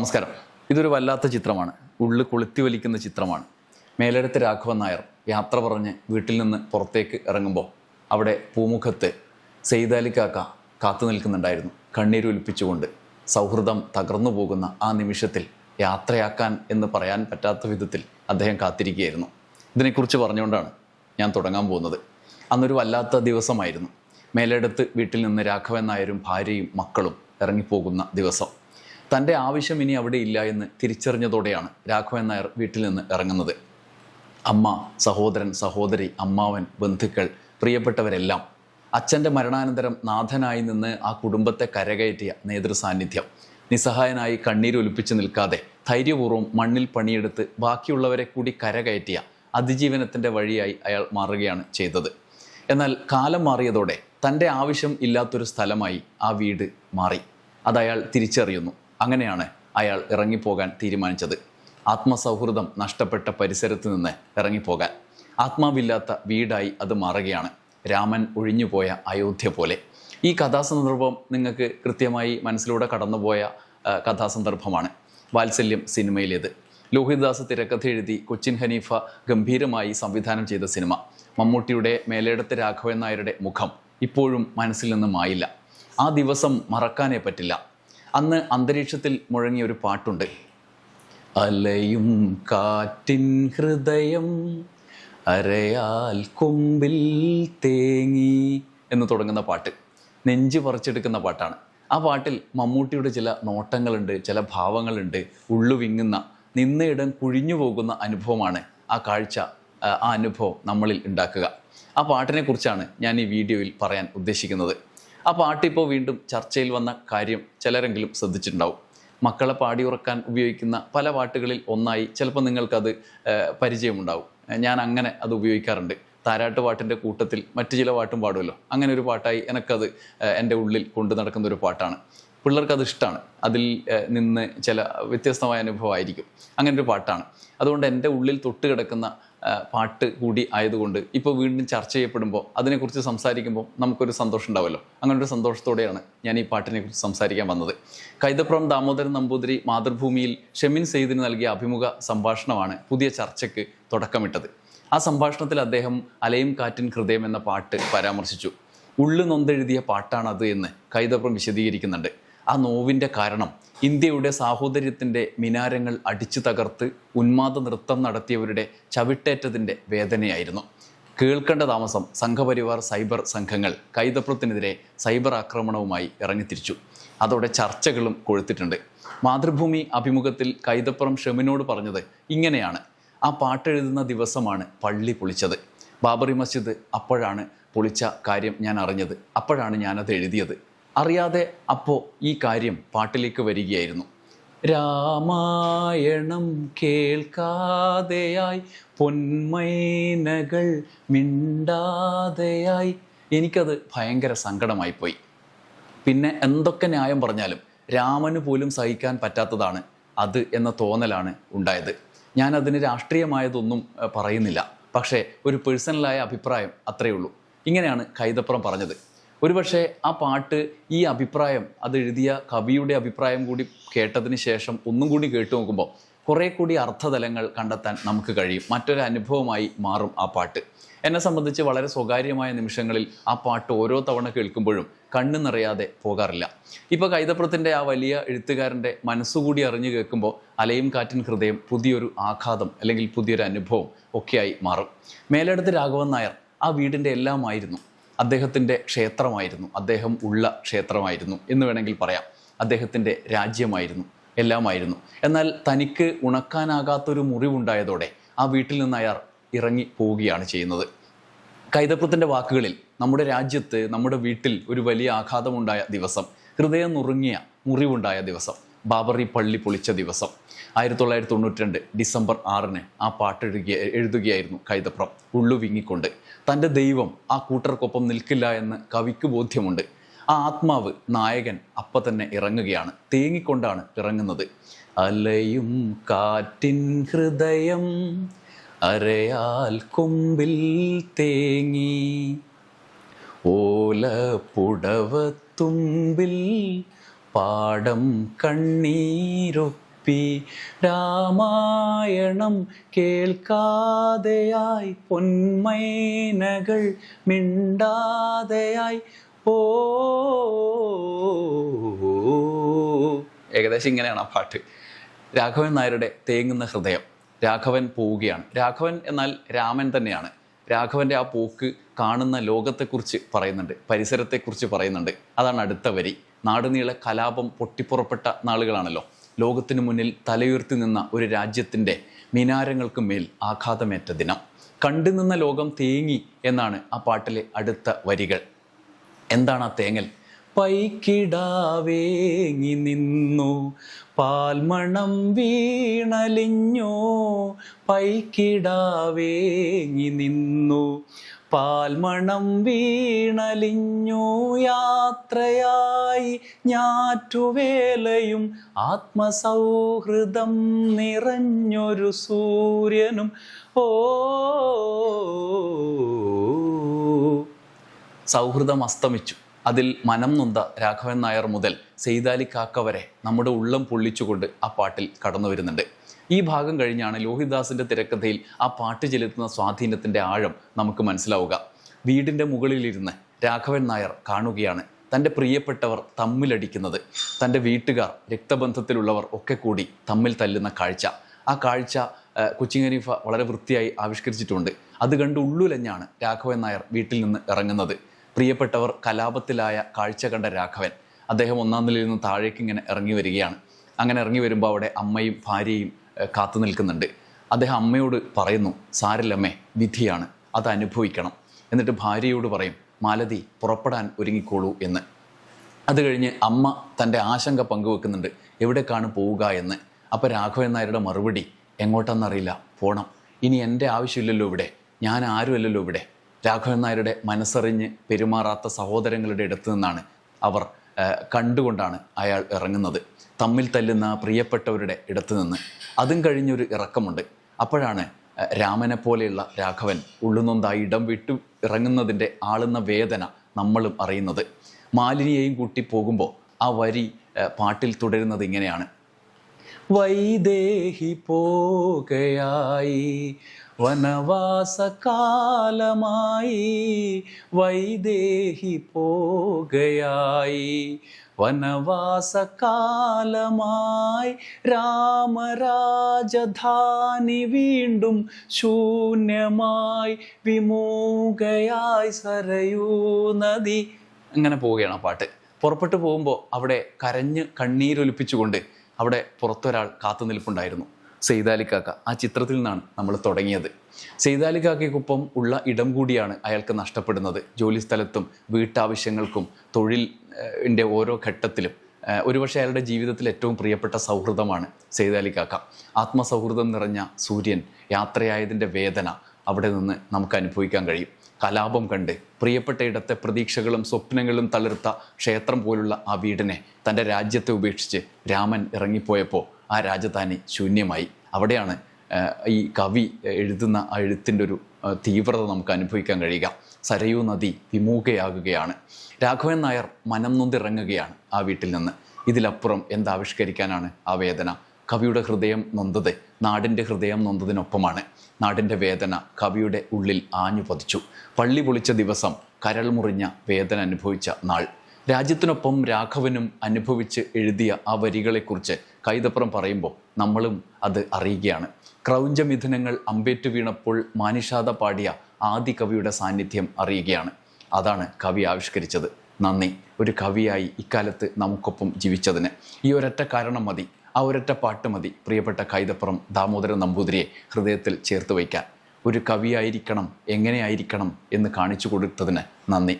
നമസ്കാരം. ഇതൊരു വല്ലാത്ത ചിത്രമാണ്. ഉള്ളു കൊളുത്തി വലിക്കുന്ന ചിത്രമാണ്. മേലെടുത്ത് രാഘവൻ നായർ യാത്ര പറഞ്ഞ് വീട്ടിൽ നിന്ന് പുറത്തേക്ക് ഇറങ്ങുമ്പോൾ അവിടെ പൂമുഖത്ത് സെയ്താലി കാക്ക കാത്തു നിൽക്കുന്നുണ്ടായിരുന്നു. കണ്ണീരൊലിപ്പിച്ചുകൊണ്ട് സൗഹൃദം തകർന്നു പോകുന്ന ആ നിമിഷത്തിൽ യാത്രയാക്കാൻ എന്ന് പറയാൻ പറ്റാത്ത വിധത്തിൽ അദ്ദേഹം കാത്തിരിക്കുകയായിരുന്നു. ഇതിനെക്കുറിച്ച് പറഞ്ഞുകൊണ്ടാണ് ഞാൻ തുടങ്ങാൻ പോകുന്നത്. അന്നൊരു വല്ലാത്ത ദിവസമായിരുന്നു. മേലെടുത്ത് വീട്ടിൽ നിന്ന് രാഘവൻ നായരും ഭാര്യയും മക്കളും ഇറങ്ങിപ്പോകുന്ന ദിവസം. തന്റെ ആവശ്യം ഇനി അവിടെ ഇല്ല എന്ന് തിരിച്ചറിഞ്ഞതോടെയാണ് രാഘവൻ നായർ വീട്ടിൽ നിന്ന് ഇറങ്ങുന്നത്. അമ്മ സഹോദരൻ സഹോദരി അമ്മാവൻ ബന്ധുക്കൾ പ്രിയപ്പെട്ടവരെല്ലാം അച്ഛന്റെ മരണാനന്തരം നാഥനായി നിന്ന് ആ കുടുംബത്തെ കരകയറ്റിയ നേതൃ സാന്നിധ്യം നിസ്സഹായനായി കണ്ണീരൊലിപ്പിച്ച് നിൽക്കാതെ ധൈര്യപൂർവം മണ്ണിൽ പണിയെടുത്ത് ബാക്കിയുള്ളവരെ കൂടി കരകയറ്റിയ അതിജീവനത്തിന്റെ വഴിയായി അയാൾ മാറുകയാണ് ചെയ്തത്. എന്നാൽ കാലം മാറിയതോടെ തന്റെ ആവശ്യം ഇല്ലാത്തൊരു സ്ഥലമായി ആ വീട് മാറി. അതയാൾ തിരിച്ചറിയുന്നു. അങ്ങനെയാണ് അയാൾ ഇറങ്ങിപ്പോകാൻ തീരുമാനിച്ചത്. ആത്മസൗഹൃദം നഷ്ടപ്പെട്ട പരിസരത്ത് നിന്ന് ഇറങ്ങിപ്പോകാൻ. ആത്മാവില്ലാത്ത വീടായി അത് മാറുകയാണ്. രാമൻ ഒഴിഞ്ഞുപോയ അയോധ്യ പോലെ. ഈ കഥാസന്ദർഭം നിങ്ങൾക്ക് കൃത്യമായി മനസ്സിലൂടെ കടന്നുപോയ കഥാസന്ദർഭമാണ്. വാത്സല്യം സിനിമയിലേത്. ലോഹിതദാസ് തിരക്കഥ എഴുതി കൊച്ചിൻ ഹനീഫ ഗംഭീരമായി സംവിധാനം ചെയ്ത സിനിമ. മമ്മൂട്ടിയുടെ മേലേടത്ത് രാഘവൻ നായരുടെ മുഖം ഇപ്പോഴും മനസ്സിൽ നിന്ന് മായില്ല. ആ ദിവസം മറക്കാനേ പറ്റില്ല. അന്ന് അന്തരീക്ഷത്തിൽ മുഴങ്ങിയ ഒരു പാട്ടുണ്ട്. അലയും കാറ്റിൻ ഹൃദയം അരയാൽ കൊമ്പിൽ തേങ്ങി എന്ന് തുടങ്ങുന്ന പാട്ട്. നെഞ്ചു പറിച്ചെടുക്കുന്ന പാട്ടാണ്. ആ പാട്ടിൽ മമ്മൂട്ടിയുടെ ചില നോട്ടങ്ങളുണ്ട് ചില ഭാവങ്ങളുണ്ട് ഉള്ളുവിങ്ങുന്ന നിന്നയിടം കുഴിഞ്ഞു പോകുന്ന അനുഭവമാണ് ആ കാഴ്ച ആ അനുഭവം നമ്മളിൽ ഉണ്ടാക്കുക. ആ പാട്ടിനെക്കുറിച്ചാണ് ഞാൻ ഈ വീഡിയോയിൽ പറയാൻ ഉദ്ദേശിക്കുന്നത്. ആ പാട്ടിപ്പോൾ വീണ്ടും ചർച്ചയിൽ വന്ന കാര്യം ചിലരെങ്കിലും ശ്രദ്ധിച്ചിട്ടുണ്ടാവും. മക്കളെ പാടിയുറക്കാൻ ഉപയോഗിക്കുന്ന പല പാട്ടുകളിൽ ഒന്നായി ചിലപ്പോൾ നിങ്ങൾക്കത് പരിചയമുണ്ടാവും. ഞാൻ അങ്ങനെ അത് ഉപയോഗിക്കാറുണ്ട്. താരാട്ട് പാട്ടിന്റെ കൂട്ടത്തിൽ മറ്റു ചില പാട്ടും പാടുമല്ലോ. അങ്ങനെ ഒരു പാട്ടായി എനിക്കത് എന്റെ ഉള്ളിൽ കൊണ്ടു നടക്കുന്ന ഒരു പാട്ടാണ്. പിള്ളേർക്ക് അത് ഇഷ്ടമാണ് അതിൽ നിന്ന് ചില വ്യത്യസ്തമായ അനുഭവമായിരിക്കും. അങ്ങനെ ഒരു പാട്ടാണ്. അതുകൊണ്ട് എന്റെ ഉള്ളിൽ തൊട്ട് കിടക്കുന്ന പാട്ട് കൂടി ആയതുകൊണ്ട് ഇപ്പോൾ വീണ്ടും ചർച്ച ചെയ്യപ്പെടുമ്പോൾ അതിനെക്കുറിച്ച് സംസാരിക്കുമ്പോൾ നമുക്കൊരു സന്തോഷം ഉണ്ടാവുമല്ലോ അങ്ങനെ ഒരു സന്തോഷത്തോടെയാണ് ഞാൻ ഈ പാട്ടിനെ കുറിച്ച് സംസാരിക്കാൻ വന്നത്. കൈതപ്പുറം ദാമോദരൻ നമ്പൂതിരി മാതൃഭൂമിയിൽ ഷെമിൻ സെയ്ദിന് നൽകിയ അഭിമുഖ സംഭാഷണമാണ് പുതിയ ചർച്ചയ്ക്ക് തുടക്കമിട്ടത്. ആ സംഭാഷണത്തിൽ അദ്ദേഹം അലയും കാറ്റിൻ ഹൃദയം എന്ന പാട്ട് പരാമർശിച്ചു. ഉള്ളു നൊന്തെഴുതിയ പാട്ടാണത് എന്ന് കൈതപ്പുറം വിശദീകരിക്കുന്നുണ്ട്. ആ നോവിന്റെ കാരണം ഇന്ത്യയുടെ സാഹോദര്യത്തിന്റെ മിനാരങ്ങൾ അടിച്ചു തകർത്ത് ഉന്മാദ നൃത്തം നടത്തിയവരുടെ ചവിട്ടേറ്റതിന്റെ വേദനയായിരുന്നു. കേൾക്കേണ്ട താമസം സംഘപരിവാർ സൈബർ സംഘങ്ങൾ കൈതപ്പുറത്തിനെതിരെ സൈബർ ആക്രമണവുമായി ഇറങ്ങിത്തിരിച്ചു. അതോടെ ചർച്ചകളും കൊഴുത്തിട്ടുണ്ട്. മാതൃഭൂമി അഭിമുഖത്തിൽ കൈതപ്പുറം ഷെമിനോട് പറഞ്ഞത് ഇങ്ങനെയാണ്. ആ പാട്ടെഴുതുന്ന ദിവസമാണ് പള്ളി പൊളിച്ചത്. ബാബറി മസ്ജിദ് അപ്പോഴാണ് പൊളിച്ച കാര്യം ഞാൻ അറിഞ്ഞത്. അപ്പോഴാണ് ഞാനത് എഴുതിയത്. അറിയാതെ അപ്പോൾ ഈ കാര്യം പാട്ടിലേക്ക് വരികയായിരുന്നു. രാമായണം കേൾക്കാതെയായി പൊന്മൈനകൾ മിണ്ടാതെയായി. എനിക്കത് ഭയങ്കര സങ്കടമായി പോയി. പിന്നെ എന്തൊക്കെ ന്യായം പറഞ്ഞാലും രാമന് പോലും സഹിക്കാൻ പറ്റാത്തതാണ് അത് എന്ന തോന്നലാണ് ഉണ്ടായത്. ഞാൻ അതിന് രാഷ്ട്രീയമായതൊന്നും പറയുന്നില്ല. പക്ഷേ ഒരു പേഴ്സണലായ അഭിപ്രായം അത്രയേ ഉള്ളൂ. ഇങ്ങനെയാണ് കൈതപ്പുറം പറഞ്ഞത്. ഒരുപക്ഷെ ആ പാട്ട് ഈ അഭിപ്രായം അത് എഴുതിയ കവിയുടെ അഭിപ്രായം കൂടി കേട്ടതിന് ശേഷം ഒന്നും കൂടി കേട്ടു നോക്കുമ്പോൾ കുറേ കൂടി അർത്ഥതലങ്ങൾ കണ്ടെത്താൻ നമുക്ക് കഴിയും. മറ്റൊരു അനുഭവമായി മാറും ആ പാട്ട്. എന്നെ സംബന്ധിച്ച് വളരെ സ്വകാര്യമായ നിമിഷങ്ങളിൽ ആ പാട്ട് ഓരോ തവണ കേൾക്കുമ്പോഴും കണ്ണു നിറയാതെ പോകാറില്ല. ഇപ്പോൾ കൈതപ്രത്തിന്റെ ആ വലിയ എഴുത്തുകാരന്റെ മനസ്സുകൂടി അറിഞ്ഞു കേൾക്കുമ്പോൾ അലയും കാറ്റിൻ ഹൃദയം പുതിയൊരു ആഘാതം അല്ലെങ്കിൽ പുതിയൊരു അനുഭവം ഒക്കെയായി മാറും. മേലെടുത്ത് രാഘവൻ നായർ ആ വീടിന്റെ എല്ലാമായിരുന്നു. അദ്ദേഹത്തിന്റെ ക്ഷേത്രമായിരുന്നു. അദ്ദേഹം ഉള്ള ക്ഷേത്രമായിരുന്നു എന്ന് വേണമെങ്കിൽ പറയാം. അദ്ദേഹത്തിന്റെ രാജ്യമായിരുന്നു. എല്ലാമായിരുന്നു. എന്നാൽ തനിക്ക് ഉണക്കാനാകാത്തൊരു മുറിവുണ്ടായതോടെ ആ വീട്ടിൽ നിന്ന് അയാൾ ഇറങ്ങി പോവുകയാണ് ചെയ്യുന്നത്. കൈതപ്പുറത്തിന്റെ വാക്കുകളിൽ നമ്മുടെ രാജ്യത്ത് നമ്മുടെ വീട്ടിൽ ഒരു വലിയ ആഘാതമുണ്ടായ ദിവസം ഹൃദയം നുറുങ്ങിയ മുറിവുണ്ടായ ദിവസം ബാബറി പള്ളി പൊളിച്ച ദിവസം. ആയിരത്തി തൊള്ളായിരത്തി തൊണ്ണൂറ്റി രണ്ട് ഡിസംബർ ആറിന് ആ പാട്ട് എഴുതിയ എഴുതുകയായിരുന്നു കൈതപ്രം. ഉള്ളു വിങ്ങിക്കൊണ്ട്. തന്റെ ദൈവം ആ കൂട്ടർക്കൊപ്പം നിൽക്കില്ല എന്ന് കവിക്ക് ബോധ്യമുണ്ട്. ആ ആത്മാവ് നായകൻ അപ്പ തന്നെ ഇറങ്ങുകയാണ്. തേങ്ങിക്കൊണ്ടാണ് ഇറങ്ങുന്നത്. അലയും കാറ്റിൻ ഹൃദയം അരയാൽ കൊമ്പിൽ തേങ്ങി. ഓലപ്പുടവത്തുമ്പിൽ പാടം കണ്ണീരൊപ്പി രാമായണം കേൾക്കാതെയായി പൊന്മൈനകൾ മിണ്ടാതെയായി. ഓ. ഏകദേശം ഇങ്ങനെയാണ് ആ പാട്ട്. രാഘവൻ നായരുടെ തേങ്ങുന്ന ഹൃദയം. രാഘവൻ പോവുകയാണ്. രാഘവൻ എന്നാൽ രാമൻ തന്നെയാണ്. രാഘവന്റെ ആ പോക്ക് കാണുന്ന ലോകത്തെക്കുറിച്ച് പറയുന്നുണ്ട്. പരിസരത്തെക്കുറിച്ച് പറയുന്നുണ്ട്. അതാണ് അടുത്ത വരി. നാടുനീളെ കലാപം പൊട്ടിപ്പുറപ്പെട്ട നാളുകളാണല്ലോ. ലോകത്തിനു മുന്നിൽ തലയുയർത്തി നിന്ന ഒരു രാജ്യത്തിന്റെ മിനാരങ്ങൾക്ക് മേൽ ആഘാതമേറ്റ ദിനം. കണ്ടു നിന്ന ലോകം തേങ്ങി എന്നാണ് ആ പാട്ടിലെ അടുത്ത വരികൾ. എന്താണ് ആ തേങ്ങൽ? പൈക്കിടാവേങ്ങി നിന്നു പാൽമണം വീണലിഞ്ഞോ പൈക്കിടാവേങ്ങി നിന്നു പാൽമണം വീണലിഞ്ഞു യാത്രയായി ഞാറ്റുവേലയും ആത്മസൗഹൃദം നിറഞ്ഞൊരു സൂര്യനും. ഓ സൗഹൃദം അസ്തമിച്ചു. അതിൽ മനം നൊന്ത രാഘവൻ നായർ മുതൽ സെയ്താലി കാക്ക വരെ നമ്മുടെ ഉള്ളം പൊള്ളിച്ചുകൊണ്ട് ആ പാട്ടിൽ കടന്നു വരുന്നുണ്ട്. ഈ ഭാഗം കഴിഞ്ഞാണ് ലോഹിദാസിന്റെ തിരക്കഥയിൽ ആ പാട്ട് ചെലുത്തുന്ന സ്വാധീനത്തിന്റെ ആഴം നമുക്ക് മനസ്സിലാവുക. വീടിന്റെ മുകളിലിരുന്ന് രാഘവൻ നായർ കാണുകയാണ് തന്റെ പ്രിയപ്പെട്ടവർ തമ്മിലടിക്കുന്നത്. തന്റെ വീട്ടുകാർ രക്തബന്ധത്തിലുള്ളവർ ഒക്കെ കൂടി തമ്മിൽ തല്ലുന്ന കാഴ്ച. ആ കാഴ്ച കൊച്ചിങ്ങനീഫ വളരെ വൃത്തിയായി ആവിഷ്കരിച്ചിട്ടുണ്ട്. അത് കണ്ട് ഉള്ളുലഞ്ഞാണ് രാഘവൻ നായർ വീട്ടിൽ നിന്ന് ഇറങ്ങുന്നത്. പ്രിയപ്പെട്ടവർ കലാപത്തിലായ കാഴ്ച കണ്ട രാഘവൻ അദ്ദേഹം ഒന്നാം നിലയിൽ നിന്ന് താഴേക്ക് ഇങ്ങനെ ഇറങ്ങി വരികയാണ്. അങ്ങനെ ഇറങ്ങി വരുമ്പോൾ അവിടെ അമ്മയും ഭാര്യയും കാത്തു നിൽക്കുന്നുണ്ട്. അദ്ദേഹം അമ്മയോട് പറയുന്നു സാരില്ലമ്മേ വിധിയാണ്. അത് അനുഭവിക്കണം. എന്നിട്ട് ഭാര്യയോട് പറയും മാലതി പുറപ്പെടാൻ ഒരുങ്ങിക്കോളൂ എന്ന്. അത് കഴിഞ്ഞ് അമ്മ തന്റെ ആശങ്ക പങ്കുവെക്കുന്നുണ്ട് എവിടേക്കാണ് പോവുക എന്ന്? അപ്പോൾ രാഘവൻ നായരുടെ മറുപടി എങ്ങോട്ടെന്നറിയില്ല പോകണം ഇനി എന്റെ ആവശ്യമില്ലല്ലോ ഇവിടെ. ഞാൻ ആരുമല്ലല്ലോ ഇവിടെ. രാഘവൻ നായരുടെ മനസ്സറിഞ്ഞ് പെരുമാറാത്ത സഹോദരങ്ങളുടെ ഇടത്തു നിന്നാണ് അവർ കണ്ടുകൊണ്ടാണ് അയാൾ ഇറങ്ങുന്നത്. തമ്മിൽ തല്ലുന്ന പ്രിയപ്പെട്ടവരുടെ ഇടത്തു നിന്ന്. അതും കഴിഞ്ഞൊരു ഇറക്കമുണ്ട്. അപ്പോഴാണ് രാമനെ പോലെയുള്ള രാഘവൻ ഉള്ളുനൊന്തായി ഇടം വിട്ടു ഇറങ്ങുന്നതിന്റെ ആളുന്ന വേദന നമ്മളും അറിയുന്നത്. മാലിനിയെയും കൂട്ടി പോകുമ്പോൾ ആ വരി പാട്ടിൽ തുടരുന്നത് ഇങ്ങനെയാണ്. വൈദേഹി പോകയായി. വനവാസകാലമായി വൈദേഹി പോകയായി. വനവാസകാലമായി രാമരാജധാനി വീണ്ടും ശൂന്യമായി വിമൂകയായി സരയൂ നദി. അങ്ങനെ പോവുകയാണ് ആ പാട്ട്. പുറപ്പെട്ടു പോകുമ്പോൾ അവിടെ കരഞ്ഞ് കണ്ണീരൊലിപ്പിച്ചുകൊണ്ട് അവിടെ പുറത്തൊരാൾ കാത്തു നിൽപ്പുണ്ടായിരുന്നു സെയ്താലിക്കാക്ക ആ ചിത്രത്തിൽ നിന്നാണ് നമ്മൾ തുടങ്ങിയത്. സെയ്താലിക്കാക്കയ്ക്കൊപ്പം ഉള്ള ഇടം കൂടിയാണ് അയാൾക്ക് നഷ്ടപ്പെടുന്നത്. ജോലി സ്ഥലത്തും വീട്ടാവശ്യങ്ങൾക്കും തൊഴിൽ ഓരോ ഘട്ടത്തിലും ഒരുപക്ഷെ അയാളുടെ ജീവിതത്തിൽ ഏറ്റവും പ്രിയപ്പെട്ട സൗഹൃദമാണ് സെയ്താലിക്കാക്ക ആത്മസൗഹൃദം നിറഞ്ഞ സൂര്യൻ യാത്രയായതിന്റെ വേദന അവിടെ നിന്ന് നമുക്ക് അനുഭവിക്കാൻ കഴിയും. കലാപം കണ്ട് പ്രിയപ്പെട്ട ഇടത്തെ പ്രതീക്ഷകളും സ്വപ്നങ്ങളും തളിർത്ത ക്ഷേത്രം പോലുള്ള ആ വീടിനെ തന്റെ രാജ്യത്തെ ഉപേക്ഷിച്ച് രാമൻ ഇറങ്ങിപ്പോയപ്പോൾ ആ രാജധാനി ശൂന്യമായി. അവിടെയാണ് ഈ കവി എഴുതുന്ന ആ എഴുത്തിന്റെ ഒരു തീവ്രത നമുക്ക് അനുഭവിക്കാൻ കഴിയുക. സരയൂ നദി വിമൂകയാകുകയാണ് രാഘവൻ നായർ മനം നൊന്തിറങ്ങുകയാണ് ആ വീട്ടിൽ നിന്ന്. ഇതിലപ്പുറം എന്താവിഷ്കരിക്കാനാണ് ആ വേദന? കവിയുടെ ഹൃദയം നൊന്തത് നാടിന്റെ ഹൃദയം നൊന്തതിനൊപ്പമാണ്. നാടിന്റെ വേദന കവിയുടെ ഉള്ളിൽ ആഞ്ഞു പതിച്ചു. പള്ളി പൊളിച്ച ദിവസം കരൾ മുറിഞ്ഞ വേദന അനുഭവിച്ച നാൾ. രാജ്യത്തിനൊപ്പം രാഘവനും അനുഭവിച്ച് എഴുതിയ ആ വരികളെക്കുറിച്ച് കൈതപ്പുറം പറയുമ്പോൾ നമ്മളും അത് അറിയുകയാണ്. ക്രൗഞ്ചമിഥുനങ്ങൾ അമ്പേറ്റു വീണപ്പോൾ മാനിഷാദ പാടിയ ആദി കവിയുടെ സാന്നിധ്യം അറിയുകയാണ്. അതാണ് കവി ആവിഷ്കരിച്ചത്. നന്ദി. ഒരു കവിയായി ഇക്കാലത്ത് നമുക്കൊപ്പം ജീവിച്ചതിന്. ഈ ഒരൊറ്റ കാരണം മതി. ആ ഒരൊറ്റ പാട്ട് മതി പ്രിയപ്പെട്ട കൈതപ്പുറം ദാമോദരൻ നമ്പൂതിരിയെ ഹൃദയത്തിൽ ചേർത്ത് വയ്ക്കാൻ. ഒരു കവിയായിരിക്കണം എങ്ങനെയായിരിക്കണം എന്ന് കാണിച്ചു കൊടുത്തതിന് നന്ദി.